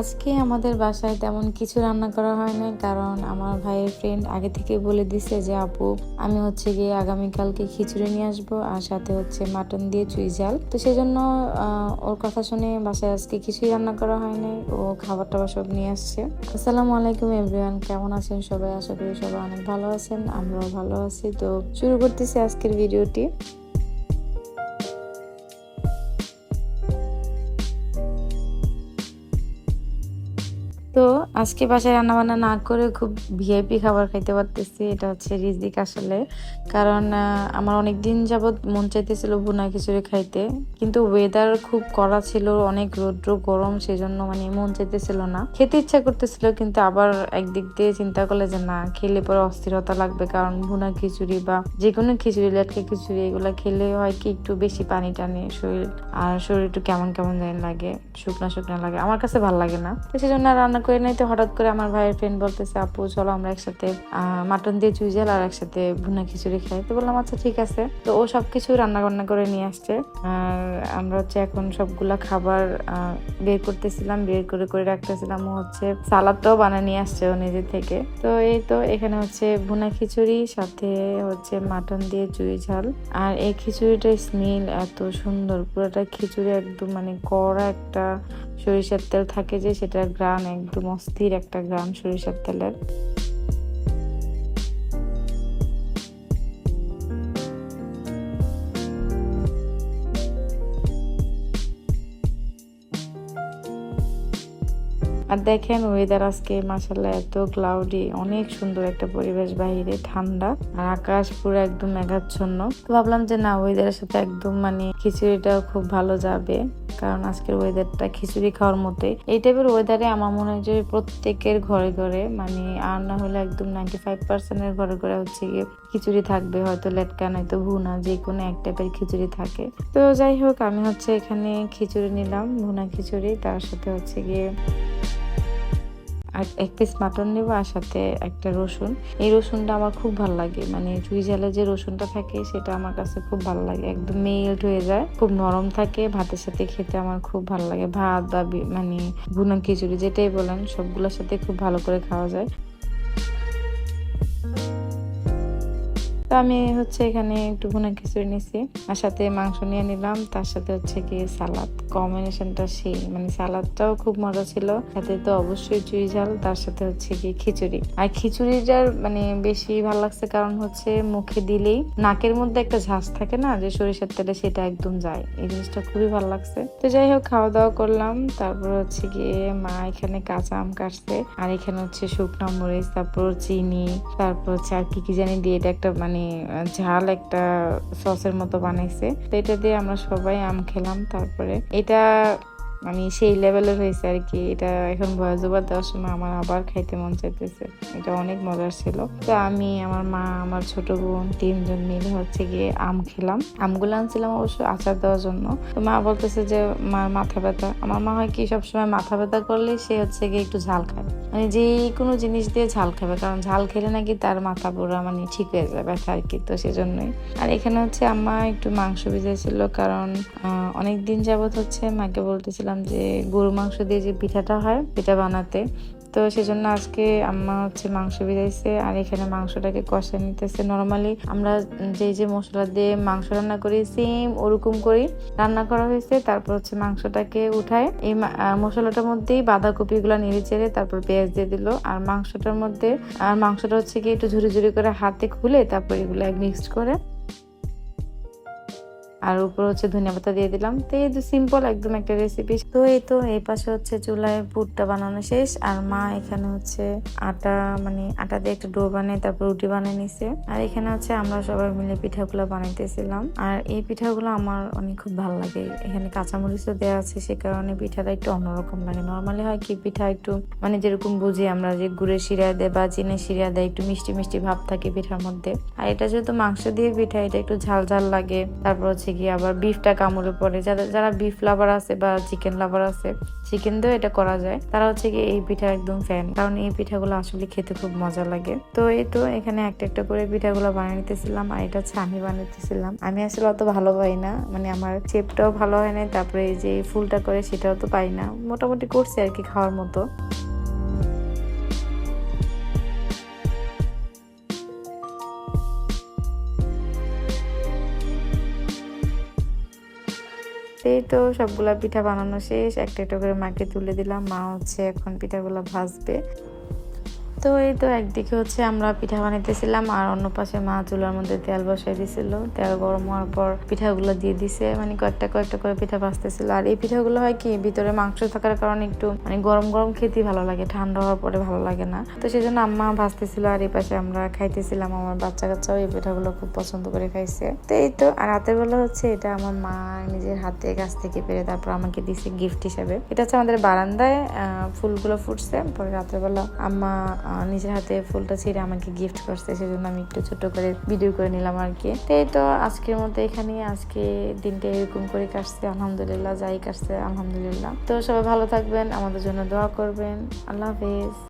আজকে আমাদের বাসায় তেমন কিছু রান্না করা হয় না কারণ আমার ভাইয়ের ফ্রেন্ড আগে থেকে বলে দিছে যে, আপু, আমি হচ্ছে গিয়ে আগামীকালকে খিচুড়ি নিয়ে আসব আর সাথে হচ্ছে মাটন দিয়ে চুই ঝাল। তো সেই জন্য ওর কথা শুনে বাসায় আজকে কিছুই রান্না করা হয় নাই, ও খাবার টাবার সব নিয়ে আসছে। আসসালামু আলাইকুম এভরিওয়ান কেমন আছেন সবাই? আশা করি সবাই অনেক ভালো আছেন, আমরাও ভালো আছি। তো শুরু করতেছি আজকের ভিডিওটি তো আজকে বাসায় রান্না বান্না না করে খুব ভিআইপি খাবার খাইতে পারতেছি, এটা হচ্ছে রিজিক আসলে। কারণ আমার অনেক দিন যাবৎ মন চাইতেছিল ভুনা খিচুড়ি খাইতে, কিন্তু ওয়েদার খুব কড়া ছিল, অনেক রৌদ্র, গরম সেই জন্য মানে মন চাইতেছিল না। খেতে ইচ্ছা করতেছিল, কিন্তু আবার একদিক দিয়ে চিন্তা করলে যে না, খেলে পরে অস্থিরতা লাগবে, কারণ ভুনা খিচুড়ি বা যে কোনো খিচুড়ি, লেটকে খিচুড়ি, এগুলো খেলে হয় কি একটু বেশি পানি টানে শরীর, আর শরীর একটু কেমন কেমন জানি লাগে, শুকনা শুকনা লাগে, আমার কাছে ভালো লাগে না। তো সেই জন্য আর রান্না করে নাই তো হঠাৎ করে আমার ভাইয়ের ফ্রেন্ড বলতেছে, আপু, চলো আমরা একসাথে মাটন দিয়ে চুইজাল আর একসাথে ভুনা খিচুড়ি খাই। তো বললাম আচ্ছা ঠিক আছে। তো ও সবকিছু রান্না বান্না করে নিয়ে আসছে। আর আমরা হচ্ছে এখন সবগুলা খাবার বের করতেছিলাম, বের করে করে রাখতেছিলাম। ও হচ্ছে সালাদটাও বানিয়ে নিয়ে আসছে ও নিজে থেকে। তো এই তো এখানে হচ্ছে ভুনা খিচুড়ি, সাথে হচ্ছে মাটন দিয়ে চুই ঝাল। আর এই খিচুড়িটার স্মেল এত সুন্দর, পুরোটা খিচুড়ি একদম মানে কড়া একটা সরিষার তেল থাকে যে সেটার গ্রান একদম অস্থির একটা গ্রান সরিষার তেলের। আর দেখেন ওয়েদার আজকে মাসাল্লাহ এত ক্লাউডি অনেক সুন্দর একটা পরিবেশ বাইরে ঠান্ডা আর আকাশ পুরো একদম মেঘাচ্ছন্ন। তো ভাবলাম যে না ওয়েদারের সাথে একদম মানে খিচুড়িটাও খুব ভালো যাবে, কারণ আজকের ওয়েদারটা খিচুড়ি খাওয়ার মতোই। এই টাইপের ওয়েদারে আমার মনে হয় যে প্রত্যেকের ঘরে ঘরে মানে আর না হলে একদম নাইনটি ফাইভ পার্সেন্টের ঘরে ঘরে হচ্ছে গিয়ে খিচুড়ি থাকবে, হয়তো লেটকা, নয়তো ভুনা, যে কোনো এক টাইপের খিচুড়ি থাকে। তো যাই হোক, আমি হচ্ছে এখানে খিচুড়ি নিলাম, ভুনা খিচুড়ি, তার সাথে হচ্ছে গিয়ে আর এক পিস মাটন নেব আর সাথে একটা রসুন। এই রসুনটা আমার খুব ভালো লাগে। মানে চুই জালে যে রসুনটা থাকে, সেটা আমার কাছে খুব ভালো লাগে। একদম মেল্ট হয়ে যায়। খুব নরম থাকে। ভাতের সাথে খেতে আমার খুব ভালো লাগে। ভাত বা মানে ভুনা খিচুড়ি যেটাই বলেন, সবগুলোর সাথে খুব ভালো করে খাওয়া যায়। তো আমি হচ্ছে এখানে একটু ভুনা খিচুড়ি নিছি। আর সাথে মাংস নিয়ে নিলাম। তার সাথে হচ্ছে কি সালাদ। কম্বিনেশনটা সেই মানে সালাদটাও খুব মজা ছিল। সাথে তো অবশ্যই চুই ঝাল, তার সাথে হচ্ছে কি খিচুড়ি। আর খিচুড়িটার মানে বেশি ভালো লাগছে কারণ হচ্ছে মুখে দিলেই নাকের মধ্যে একটা ঝাঁস থাকে না, যে সরিষার তেলে সেটা একদম যায়। এই জিনিসটা খুবই ভালো লাগছে। তো যাই হোক খাওয়া দাওয়া করলাম। তারপর হচ্ছে গিয়ে মা এখানে কাঁচা আম কাটছে। আর এখানে হচ্ছে শুকনো মরিচ, তারপর চিনি, তারপর হচ্ছে আর কি কি জানি দিয়ে এটা একটা মানে ঝাল একটা সসের মতো বানাইছে। তো এটা দিয়ে আমরা সবাই আম খেলাম তারপরে এটা মানে সেই লেভেলের হয়েছে আর কি। এটা এখন ওভার দেওয়ার সময় আমার আবার খাইতে মন চাইতেছে। এটা অনেক মজার ছিল। তো আমি, আমার মা, আমার ছোট বোন তিনজন মিলে হচ্ছে গিয়ে আম খেলাম। আমগুলো আনছিলাম অবশ্য আচার দেওয়ার জন্য। তো মা বলতেছে যে, মার মাথা ব্যথা। আমার মা হয় কি, সবসময় মাথা ব্যথা করলে সে হচ্ছে গিয়ে একটু ঝাল খায়। মানে যে কোনো জিনিস দিয়ে ঝাল খাবে, কারণ ঝাল খেলে নাকি তার মাথা পুরো মানে ঠিক হয়ে যায় ব্যথা আর কি, তো সেজন্যই। আর এখানে হচ্ছে আম্মা একটু মাংস ভিজাইছিল, কারণ অনেক দিন যাবত হচ্ছে মাকে বলতেছিলাম যে গরু মাংস দিয়ে যে পিঠাটা হয়, পিঠা বানাতে। তো সেজন্য আজকে আম্মা হচ্ছে মাংস ভিজাইছে আর এখানে মাংসটাকে কষা নিতেছে। নর্মালি আমরা যে যে মশলা দিয়ে মাংস রান্না করি সেম ওরকম করেই রান্না করা হয়েছে। তারপর হচ্ছে মাংসটাকে উঠায়, এই মশলাটার মধ্যেই বাঁধাকপি গুলা নেড়ে চেড়ে তারপর পেঁয়াজ দিয়ে দিল। আর মাংসটার মধ্যে, আর মাংসটা হচ্ছে কি একটু ঝুরি ঝুরি করে হাতে খুলে তারপর এগুলো মিক্সড করে আর উপর হচ্ছে ধনিয়া পাতা দিয়ে দিলাম। তো এই তো সিম্পল একদম একটা রেসিপি তো এই তো এই পাশে হচ্ছে চুলায় পুরটা বানানো শেষ। আর মা এখানে হচ্ছে আটা মানে আটা দিয়ে একটা ডো বানিয়ে তারপর রুটি বানিয়ে নিছে। আর এখানে হচ্ছে আমরা সবাই মিলে পিঠাগুলো বানাইতেছিলাম। আর এই পিঠাগুলো আমার অনেক খুব ভালো লাগে। এখানে কাঁচামরিচও দেওয়া আছে, সে কারণে পিঠাটা একটু অন্যরকম লাগে। নর্মালি হয় কি, পিঠা একটু মানে যেরকম বুঝি আমরা যে গুড়ের শিরা দেয় বা চিনের শিরা দেয়, একটু মিষ্টি মিষ্টি ভাব থাকে পিঠার মধ্যে। আর এটা যেহেতু মাংস দিয়ে পিঠা, এটা একটু ঝাল ঝাল লাগে। তারপর হচ্ছে কি আবার বিফটা কামড়ে পড়ে। যাদের যারা বিফ লাভার আছে বা চিকেন লাভার আছে চিকেন দিয়েও এটা করা যায়। তারা হচ্ছে কি এই পিঠা একদম ফ্যান কারণ এই পিঠাগুলো আসলে খেতে খুব মজা লাগে। তো এই তো এখানে একটা একটা করে পিঠাগুলো বানিয়ে নিতেছিলাম আর এটা হচ্ছে আমি বানাইতেছিলাম আমি আসলে অত ভালো পাই না। মানে আমার শেপটাও ভালো হয় নাই। তারপরে এই যে ফুলটা করে সেটাও তো পাই না। মোটামুটি করছি আর কি খাওয়ার মতো। এই তো সবগুলা পিঠা বানানো শেষ। একটা একটা করে মাকে তুলে দিলাম। মা হচ্ছে এখন পিঠাগুলো ভাজবে। তো এই তো একদিকে হচ্ছে আমরা পিঠা বানাইতেছিলাম, আর অন্য পাশে মা চুলার মধ্যে তেল বসাই দিছিল। তেল গরম হওয়ার পর পিঠাগুলো দিয়ে দিছে মানে কয়েকটা কয়েকটা করে পিঠা ভাজতেছিল। আর এই পিঠাগুলো হয় কি, ভিতরে মাংস থাকার কারণে একটু মানে গরম গরম খেতে ভালো লাগে, ঠান্ডা হওয়ার পরে ভালো লাগে না। তো সেই জন্য আম্মা ভাজতেছিল, আর এই পাশে আমরা খাইতেছিলাম। আমার বাচ্চা কাচ্চাও এই পিঠাগুলো খুব পছন্দ করে খাইছে। তো এই তো, আর রাতের বেলা হচ্ছে এটা আমার মা নিজের হাতে গাছ থেকে পেরে তারপর আমাকে দিছে গিফট হিসাবে। এটা হচ্ছে আমাদের বারান্দায় ফুলগুলো ফুটছে, পরে রাতের বেলা আম্মা নিজের হাতে ফুলটা ছিঁড়ে আমাকে গিফট করছে, সেজন্য আমি একটু ছোট করে ভিডিও করে নিলাম আর কি। তাই তো আজকের মতো এখানে আজকে দিনটা এরকম করে কাটছে, আলহামদুলিল্লাহ, যাই কাটছে, আলহামদুলিল্লাহ। তো সবাই ভালো থাকবেন, আমাদের জন্য দোয়া করবেন। আল্লাহ হাফেজ।